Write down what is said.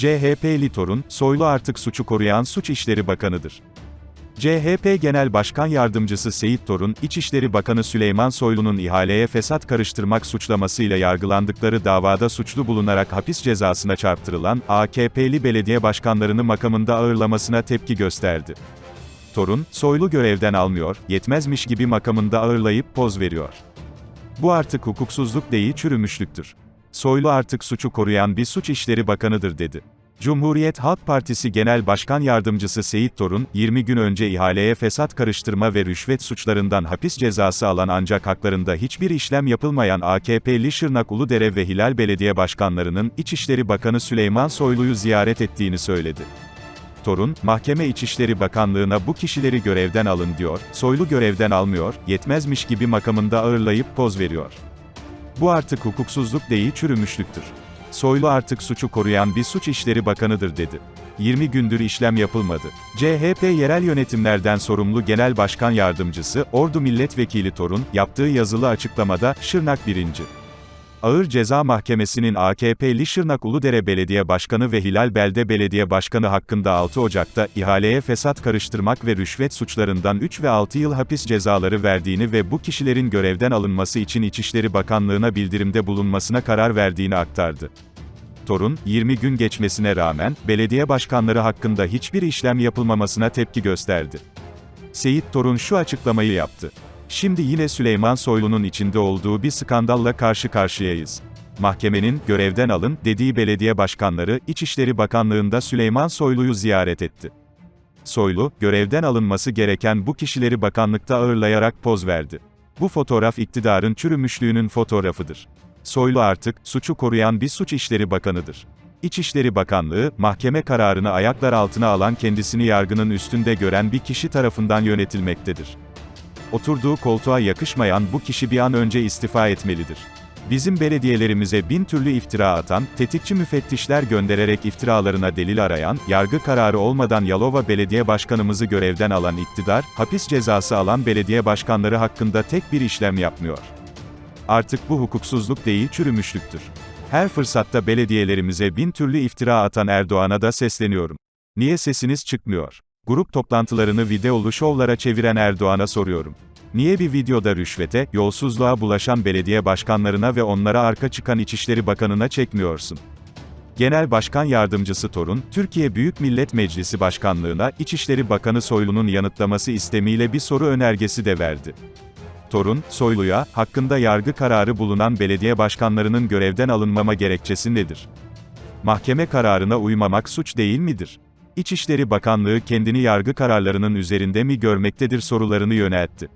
CHP'li Torun, Soylu artık suçu koruyan Suç İşleri Bakanıdır. CHP Genel Başkan Yardımcısı Seyit Torun, İçişleri Bakanı Süleyman Soylu'nun ihaleye fesat karıştırmak suçlamasıyla yargılandıkları davada suçlu bulunarak hapis cezasına çarptırılan, AKP'li belediye başkanlarını makamında ağırlamasına tepki gösterdi. Torun, Soylu görevden almıyor, yetmezmiş gibi makamında ağırlayıp poz veriyor. Bu artık hukuksuzluk değil çürümüşlüktür. Soylu artık suçu koruyan bir suç işleri bakanıdır dedi. Cumhuriyet Halk Partisi Genel Başkan Yardımcısı Seyit Torun, 20 gün önce ihaleye fesat karıştırma ve rüşvet suçlarından hapis cezası alan ancak haklarında hiçbir işlem yapılmayan AKP'li Şırnak Uludere ve Hilal Belediye Başkanlarının İçişleri Bakanı Süleyman Soylu'yu ziyaret ettiğini söyledi. Torun, Mahkeme İçişleri Bakanlığı'na bu kişileri görevden alın diyor, Soylu görevden almıyor, yetmezmiş gibi makamında ağırlayıp poz veriyor. Bu artık hukuksuzluk değil çürümüşlüktür. Soylu artık suçu koruyan bir suç işleri bakanıdır dedi. 20 gündür işlem yapılmadı. CHP yerel yönetimlerden sorumlu Genel Başkan Yardımcısı, Ordu Milletvekili Torun, yaptığı yazılı açıklamada, Şırnak 1. Ağır Ceza Mahkemesi'nin AKP'li Şırnak Uludere Belediye Başkanı ve Hilal Belde Belediye Başkanı hakkında 6 Ocak'ta, ihaleye fesat karıştırmak ve rüşvet suçlarından 3 ve 6 yıl hapis cezaları verdiğini ve bu kişilerin görevden alınması için İçişleri Bakanlığı'na bildirimde bulunmasına karar verdiğini aktardı. Torun, 20 gün geçmesine rağmen, belediye başkanları hakkında hiçbir işlem yapılmamasına tepki gösterdi. Seyit Torun şu açıklamayı yaptı. Şimdi yine Süleyman Soylu'nun içinde olduğu bir skandalla karşı karşıyayız. Mahkemenin, görevden alın, dediği belediye başkanları, İçişleri Bakanlığı'nda Süleyman Soylu'yu ziyaret etti. Soylu, görevden alınması gereken bu kişileri bakanlıkta ağırlayarak poz verdi. Bu fotoğraf iktidarın çürümüşlüğünün fotoğrafıdır. Soylu artık, suçu koruyan bir suç işleri bakanıdır. İçişleri Bakanlığı, mahkeme kararını ayaklar altına alan kendisini yargının üstünde gören bir kişi tarafından yönetilmektedir. Oturduğu koltuğa yakışmayan bu kişi bir an önce istifa etmelidir. Bizim belediyelerimize bin türlü iftira atan, tetikçi müfettişler göndererek iftiralarına delil arayan, yargı kararı olmadan Yalova Belediye Başkanımızı görevden alan iktidar, hapis cezası alan belediye başkanları hakkında tek bir işlem yapmıyor. Artık bu hukuksuzluk değil çürümüşlüktür. Her fırsatta belediyelerimize bin türlü iftira atan Erdoğan'a da sesleniyorum. Niye sesiniz çıkmıyor? Grup toplantılarını videolu şovlara çeviren Erdoğan'a soruyorum. Niye bir videoda rüşvete, yolsuzluğa bulaşan belediye başkanlarına ve onlara arka çıkan İçişleri Bakanı'na çekmiyorsun? Genel Başkan Yardımcısı Torun, Türkiye Büyük Millet Meclisi Başkanlığına İçişleri Bakanı Soylu'nun yanıtlaması istemiyle bir soru önergesi de verdi. Torun, Soylu'ya, hakkında yargı kararı bulunan belediye başkanlarının görevden alınmama gerekçesi nedir? Mahkeme kararına uymamak suç değil midir? İçişleri Bakanlığı kendini yargı kararlarının üzerinde mi görmektedir sorularını yöneltti.